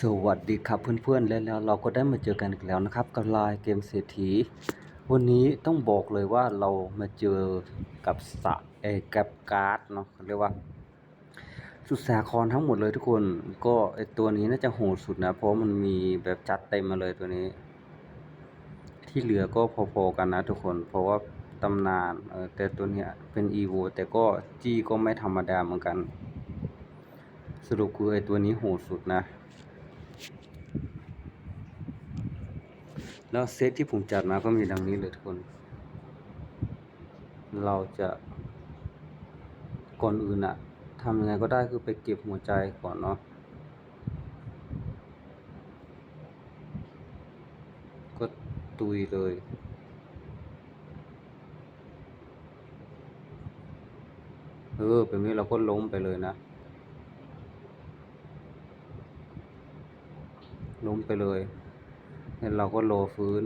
สวัสดีครับเพื่อนๆและแล้วเราก็ได้มาเจอกันอีกแล้วนะครับกับไลน์เกมเศรษฐี วันนี้ต้องบอกเลยว่าเรามาเจอกับสะเอกับการ์ดเนาะเขาเรียกว่า สุดสาครทั้งหมดเลยทุกคนก็ไอตัวนี้น่าจะโหดสุดนะ เพราะมันมีแบบจัดเต็มมาเลยตัวนี้ ที่เหลือก็พอๆกันนะทุกคน เพราะว่าตำนานเออแต่ตัวเนี้ยเป็นอีโวแต่ก็จี้ก็ไม่ธรรมดาเหมือนกัน สรุปคือไอตัวนี้โหดสุดนะ แล้วเซตที่ผมจัดมาก็มีดังนี้เลยทุกคน เราจะก่อนอื่นอะทำยังไงก็ได้คือไปเก็บหัวใจก่อนเนาะ ก็ตุยเลยเออแบบนี้เราก็ล้มไปเลยนะ ล้มไปเลย แล้วเราก็รอฟื้น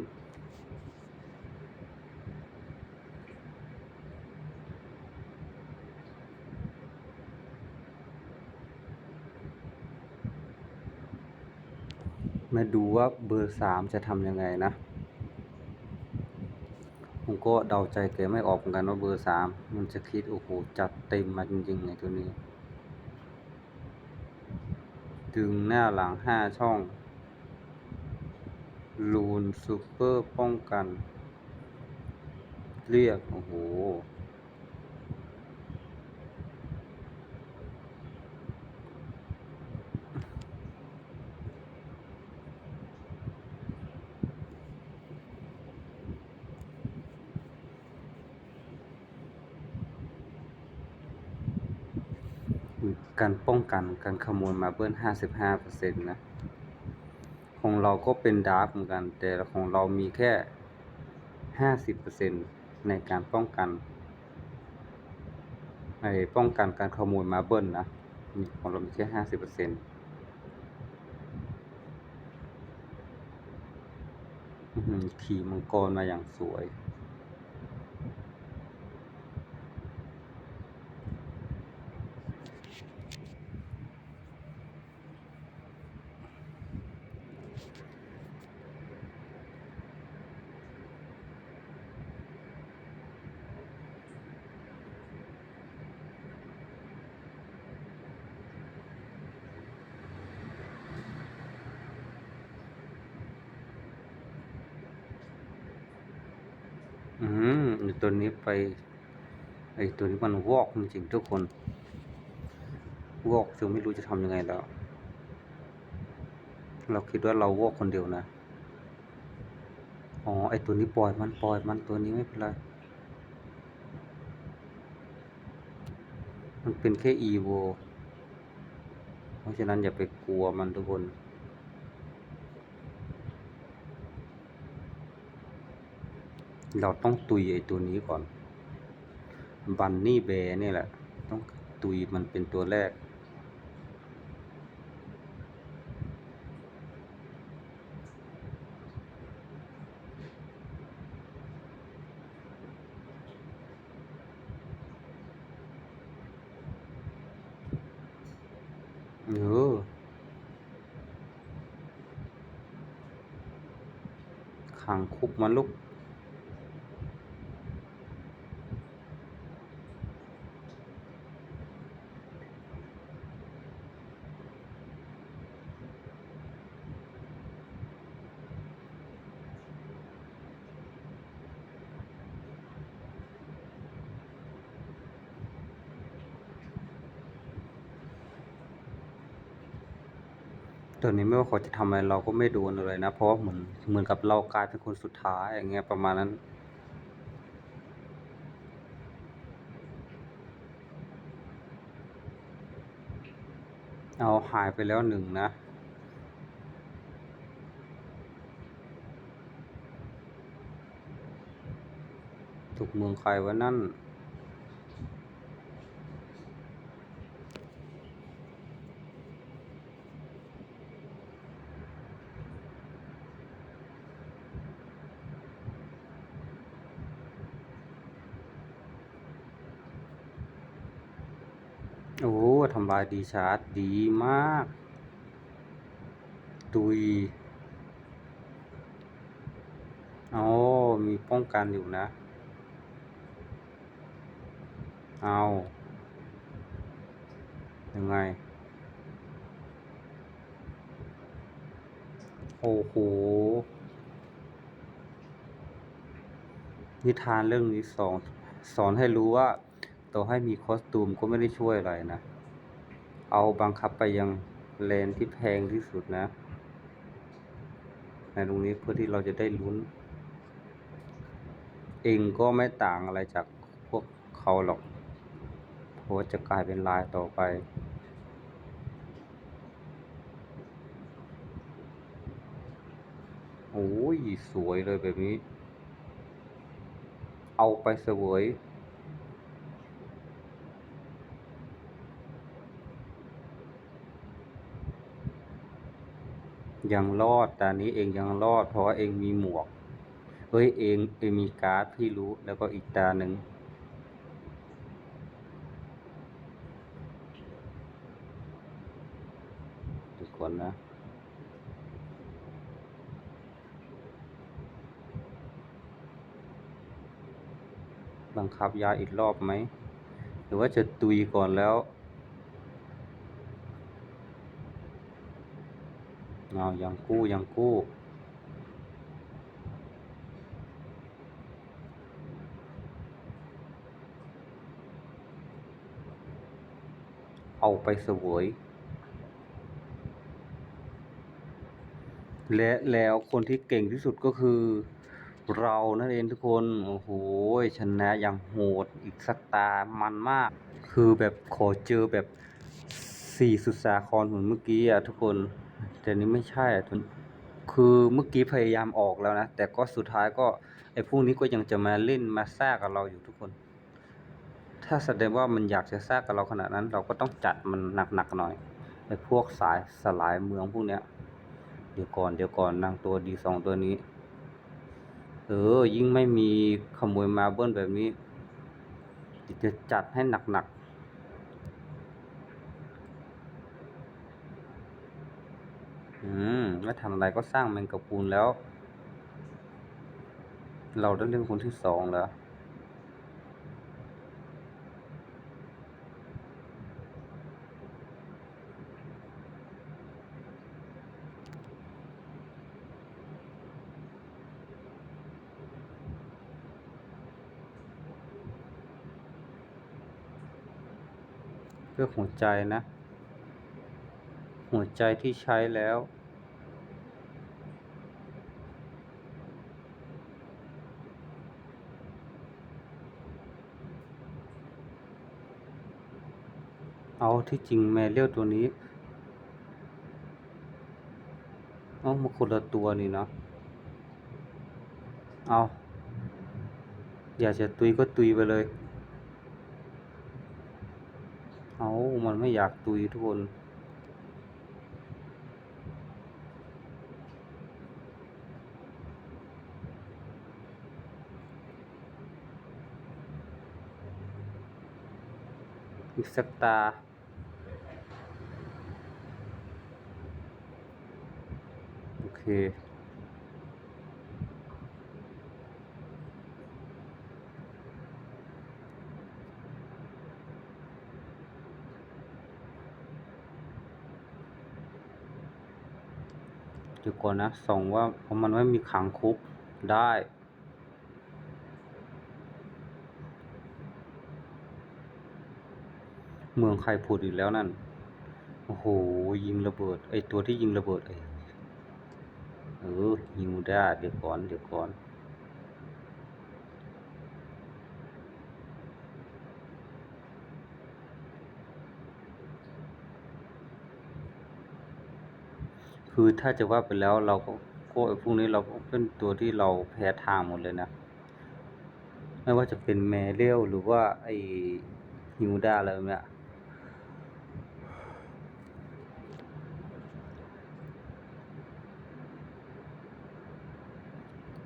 มาดูว่าเบอร์สามจะทำยังไงนะ ผมก็เดาใจแกไม่ออกเหมือนกันว่าเบอร์สามมันจะคิด โอ้โห จัดเต็มมาจริงๆไงตัวนี้ ดึงหน้าหลังห้าช่อง ลูนซูเปอร์ป้องกัน เรียก โอ้โห การป้องกันการขโมยมาเบิ้ลห้าสิบห้าเปอร์เซ็นต์นะ ของเราก็เป็นดาร์ฟเหมือนกัน แต่ของเรามีแค่ห้าสิบเปอร์เซ็นต์ในการป้องกันไอ้ป้องกันการขโมยมาเบิ้ลนะ นี่ของเรามีแค่ห้าสิบเปอร์เซ็นต์ขี่มังกรมาอย่างสวย อืมไอตัวนี้ไป ไอตัวนี้มันวอกจริงทุกคน วอกจนไม่รู้จะทำยังไงแล้ว เราคิดว่าเราวอกคนเดียวนะ อ๋อ ไอตัวนี้ปล่อยมันปล่อยมันตัวนี้ไม่เป็นไร มันเป็นแค่อีโว เพราะฉะนั้นอย่าไปกลัวมันทุกคน เราต้องตุยไอตัวนี้ก่อน บันนี่แบร์นี่แหละ ต้องตุยมันเป็นตัวแรก เออขังคุกมันลูก ตอนนี้ไม่ว่าเขาจะทำอะไรเราก็ไม่ดนเลยนะ เพราะเหมือนเหมือนกับเรากลายเป็นคนสุดท้ายอย่างเงี้ยประมาณนั้นเอาหายไปแล้วหนึ่งนะ ถูกเมืองใครวะนั่น โอ้ทำลายดีชาร์จดีมาก ตุยอ๋อมีป้องกันอยู่นะ เอายังไง โอ้โห นิทานเรื่องนี้สอนสอนให้รู้ว่า ต่อให้มีคอสตูมก็ไม่ได้ช่วยอะไรนะ เอาบังคับไปยังเลนที่แพงที่สุดนะ ในตรงนี้เพื่อที่เราจะได้ลุ้น เองก็ไม่ต่างอะไรจากพวกเขาหรอกเพราะจะกลายเป็นลายต่อไป โอ้ย สวยเลยแบบนี้ เอาไปเสวย ยังรอดต่นี้เองยังรอด เพราะว่าเองมีหมวก เฮ้ยเองเองมีการ์ดพี่รู้แล้วก็อีกตาหนึ่งทุกคนนะบังคับยาอีกรอบไหม หรือว่าจะตุยก่อนแล้ว เอายังกู้ยังกู้ เอาไปเสวย และแล้วคนที่เก่งที่สุดก็คือ เรานั่นเองทุกคน โอ้โหชนะอย่างโหดอีกสักตามันมาก คือแบบขอเจอแบบสี่สุดสาครเหมือนเมื่อกี้อะทุกคน แต่นี้ไม่ใช่อะคือเมื่อกี้พยายามออกแล้วนะ แต่ก็สุดท้ายก็ไอ้พวกนี้ก็ยังจะมาเล่นมาแทรกกับเราอยู่ทุกคน ถ้าแสดงว่ามันอยากจะแทรกกับเราขนาดนั้น เราก็ต้องจัดมันหนักๆหน่อยไอ้พวกสายสลายเมืองพวกเนี้ย เดี๋ยวก่อนเดี๋ยวก่อนนางตัวดีสองตัวนี้ เออ ยิ่งไม่มีขโมยมาเบิ้ลแบบนี้จะจัดให้หนักๆ อืมไม่ทำอะไรก็สร้างแมงกะพรุนแล้ว เราได้เล่นคนที่สองแล้วเพื่อหัวใจนะ หัวใจที่ใช้แล้ว ที่จริงแมเรียลตัวนี้เอามาคนละตัวนี่เนาะเอาอยากจะตุยก็ตุยไปเลย เอามันไม่อยากตุยทุกคนอีกสักตา โอเค เดี๋ยวก่อนนะ ส่องว่าเพราะมันไม่มีขังคุกได้เมืองใครพูดอีกแล้วนั่น โอ้โห ยิงระเบิด ไอตัวที่ยิงระเบิดไอ ออยิงได้เดี๋ยวก่อนเดี๋ยวก่อนคือถ้าจะว่าไปแล้วเราก็ก็ไอ้พวกนี้เราก็เป็นตัวที่เราแพ้ทางหมดเลยนะ ไม่ว่าจะเป็นแมเรียลหรือว่าไอฮิวด้าอะไรเนี้ย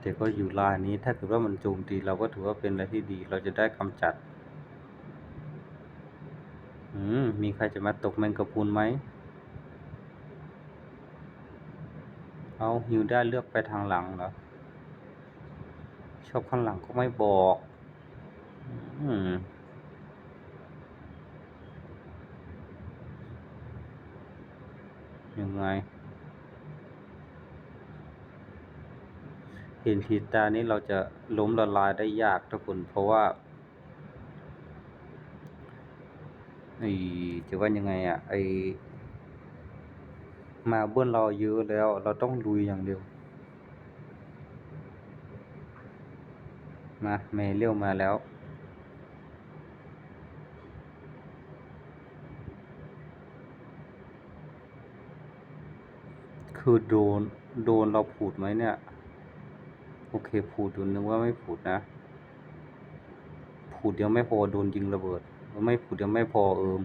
แต่ก็อยู่ลายนี้ถ้าเกิดว่ามันโจมตีเราก็ถือว่าเป็นอะไรที่ดี เราจะได้กำจัด อืม มีใครจะมาตกแมงกะพรุนไหม เอาฮิวได้เลือกไปทางหลังเหรอ ชอบข้างหลังก็ไม่บอก อืมยังไง เห็นทีตานี้เราจะล้มละลายได้ยากทุกคนเพราะว่าไอ้จะว่ายังไงอะไอมาเบิ้ลเราเยอะแล้ว เราต้องลุยอย่างเดียวมาเมเรียวมาแล้วคือโดน โดนเราผูดไหมเนี่ย โอเคผูดอยู่นึกว่าไม่ผูดนะ ผูดยังไม่พอโดนยิงระเบิด ไม่ผูดยังไม่พอเอิม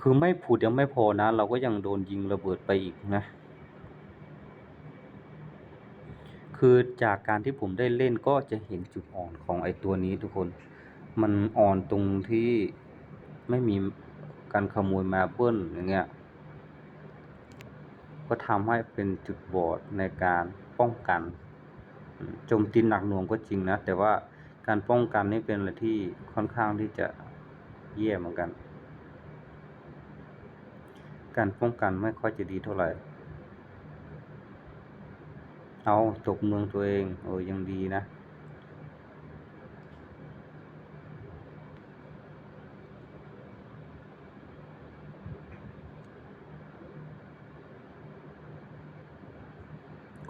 คือไม่ผูดยังไม่พอนะ เราก็ยังโดนยิงระเบิดไปอีกนะ คือจากการที่ผมได้เล่นก็จะเห็นจุดอ่อนของไอ้ตัวนี้ทุกคน มันอ่อนตรงที่ไม่มีการขโมยมาเบิ้ลอย่างเงี้ย ก็ทำให้เป็นจุดบอดในการป้องกัน โจมตีหนักหน่วงก็จริงนะ แต่ว่าการป้องกันนี่เป็นอะไรที่ค่อนข้างที่จะแย่เหมือนกัน การป้องกันไม่ค่อยจะดีเท่าไหร่ เอาจบเมืองตัวเองเออยังดีนะ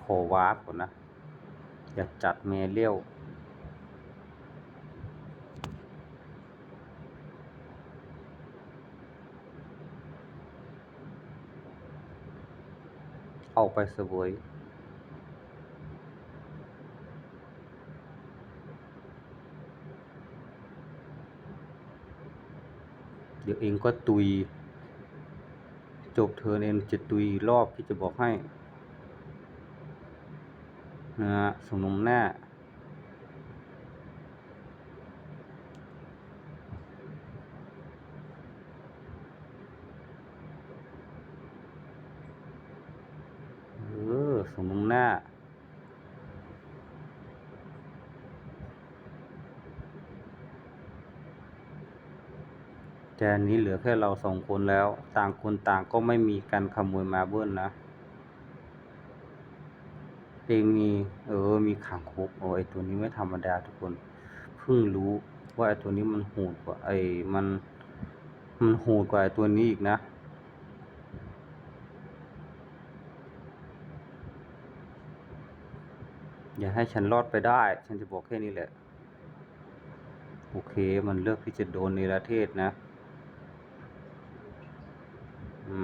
ขอวาร์ปก่อนนะ อยากจัดเมเรียวเอาไปสวยเดี๋ยวเองก็ตุย จบเทิร์นเองจะตุยรอบที่จะบอกให้ นะฮะสมนมหน้า เออสมนมหน้าแต่อันนี้เหลือแค่เราสองคนแล้ว ต่างคนต่างก็ไม่มีการขโมยมาเบิ้ลนะ งมี เออ มีขังคุกโอ้ไอตัวนี้ไม่ธรรมดาทุกคน เพิ่งรู้ว่าไอตัวนี้มันโหดกว่าไอมัน มันโหดกว่าไอตัวนี้อีกนะ อย่าให้ฉันรอดไปได้ ฉันจะบอกแค่นี้แหละ โอเค มันเลือกที่จะโดนในประเทศนะ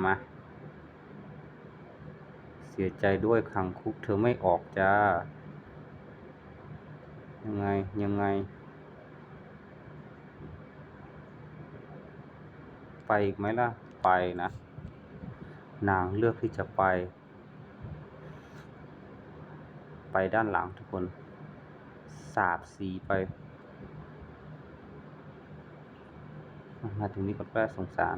มา สียใจด้วยขังคุก เธอไม่ออกจ้า ยังไง ยังไง ไปอีกไหมล่ะ ไปนะ นางเลือกที่จะไป ไปด้านหลังทุกคน สาบสีไป มาถึงนี้ก็แป้สงสาร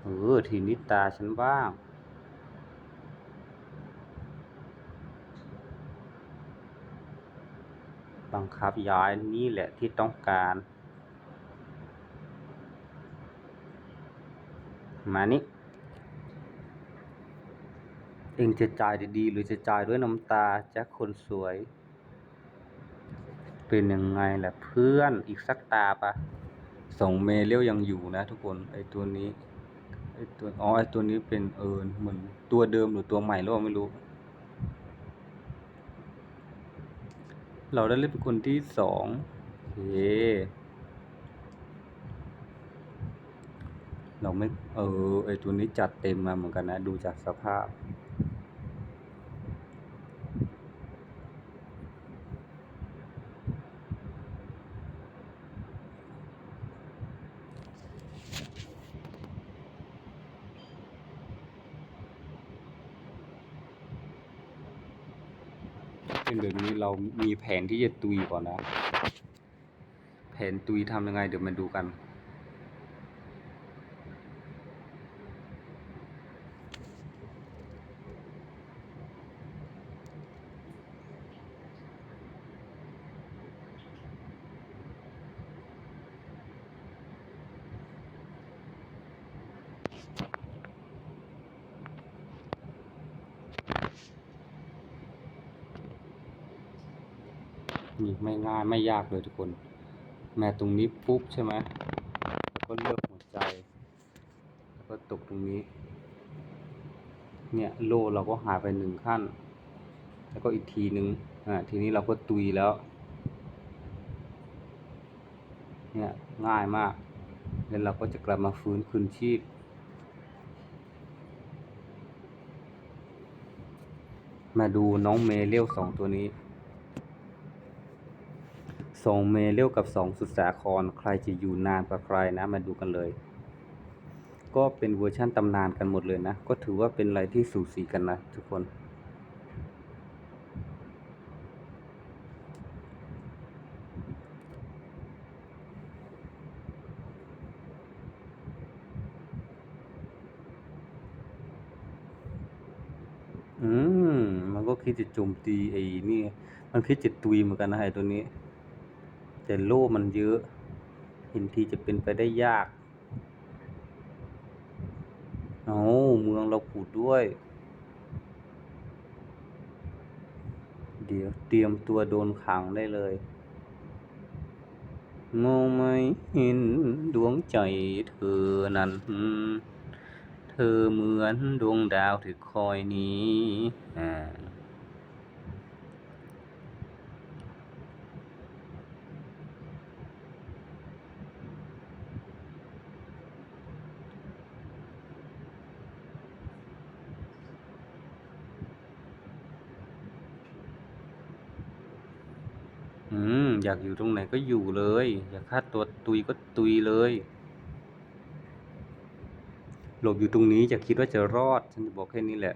เออ ทีนี้ตาฉันบ้าง บังคับย้ายนี่แหละที่ต้องการ มานี่เองจะจ่ายดีๆหรือจะจ่ายด้วยน้ำตาแจ็คคนสวย เป็นยังไงแหละเพื่อนอีกสักตาปะส่งเมเลียวยังอยู่นะทุกคนไอตัวนี้ไอตัวอ๋อไอตัวนี้เป็นเอิญเหมือนตัวเดิมหรือตัวใหม่หรือเปล่าไม่รู้ เราได้เล่นเป็นคนที่สองเคเราไม่เออไอตัวนี้จัดเต็มมาเหมือนกันนะ ดูจากสภาพ เป็นแบบนี้เรามีแผนที่จะตุยก่อนนะ แผนตุยทำยังไง เดี๋ยวมาดูกัน ม นี่ไม่ง่ายไม่ยากเลยทุกคน แม่ตรงนี้ปุ๊บใช่ไหมแล้วก็เลือกหัวใจ แล้วก็ตกตรงนี้ เนี่ยโลเราก็หายไปหนึ่งขั้น แล้วก็อีกทีหนึ่งอ่าทีนี้เราก็ตุยแล้ว เนี่ยง่ายมาก แล้วเราก็จะกลับมาฟื้นคืนชีพมาดูน้องเมเลียวสองตัวนี้ สองเมเลียวกับสองสุดสาคร ใครจะอยู่นานกว่าใครนะ มาดูกันเลย ก็เป็นเวอร์ชั่นตำนานกันหมดเลยนะ ก็ถือว่าเป็นอะไรที่สูสีกันนะทุกคนอืม มันก็คิดจะโจมตีไอ้นี่ มันคิดจะตุยเหมือนกันนะไอ้ตัวนี้ แต่โล่มันเยอะเห็นทีจะเป็นไปได้ยาก เอาเมืองเราผูดด้วย เดี๋ยวเตรียมตัวโดนขังได้เลยมองไม่เห็นดวงใจเธอนั้น เธอเหมือนดวงดาวที่คอยหนี้อ่า อยากอยู่ตรงไหนก็อยู่เลย อยากฆ่าตัวตุยก็ตุยเลย หลบอยู่ตรงนี้จะคิดว่าจะรอด ฉันจะบอกแค่นี้แหละ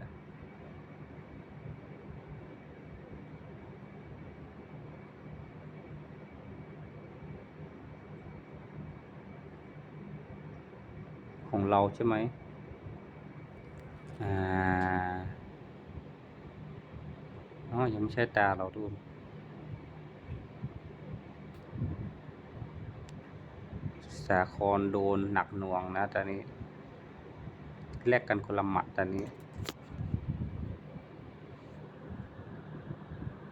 ของเราใช่ไหมอ่าอ๋อยังไม่ใช่ตาเราดูน สาครโดนหนักหน่วงนะตอนนี้แลกกันคนละหมัดตอนนี้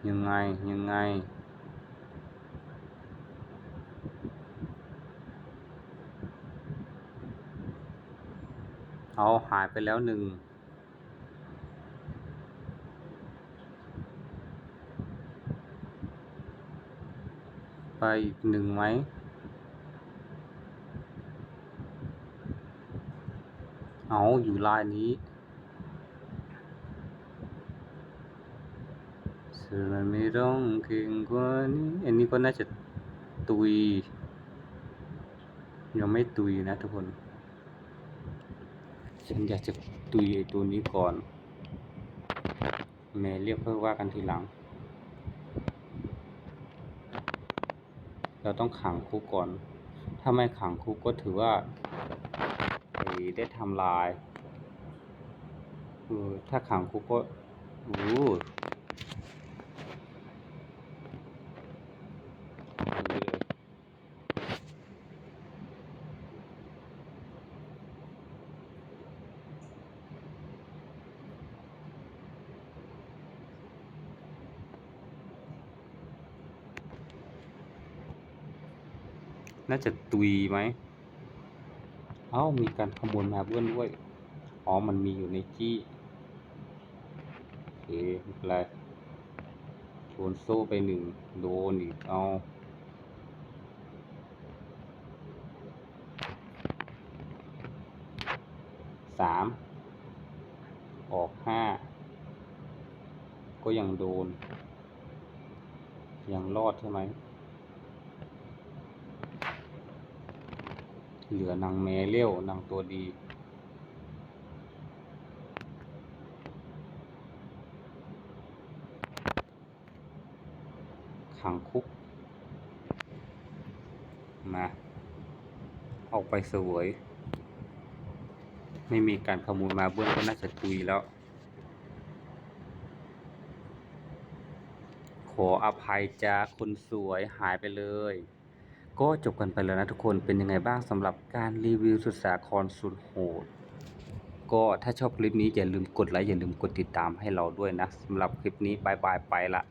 ยังไง ยังไง เอาหายไปแล้วหนึ่งไปอีกหนึ่งไหม เอาอยู่ลายนี้ส่วนไม่ต้องเก่งกว่านี้อันนี้ก็น่าจะตุย ยังไม่ตุยนะทุกคน ฉันอยากจะตุยตัวนี้ก่อนแม่เรียกเพื่อว่ากันทีหลัง เราต้องขังคุกก่อน ถ้าไม่ขังคุกก็ถือว่า ไอ้ได้ทำลายเออถ้าขังคุกก็อู้น่าจะตุยไหม เอ้ามีการขโมยมาเบื้อนด้วย อ๋อ มันมีอยู่ในจี้โอเคไม่เป็นไรโดนโซ่ไปหนึ่งโดนอีกเอาสามออกห้าก็ยังโดน ยังรอดใช่ไหม เหลือนางแมเลี้ยวนางตัวดีขังคุกมาออกไปสวย ไม่มีการขโมยมาเบื้องก็น่าจะตุยแล้ว ขออภัยจ้าคนสวยหายไปเลย ก็จบกันไปแล้วนะทุกคนเป็นยังไงบ้างสำหรับการรีวิวสุดสาครสุดโหด ก็ถ้าชอบคลิปนี้อย่าลืมกดไลค์อย่าลืมกดติดตามให้เราด้วยนะสำหรับคลิปนี้บายบายไปละ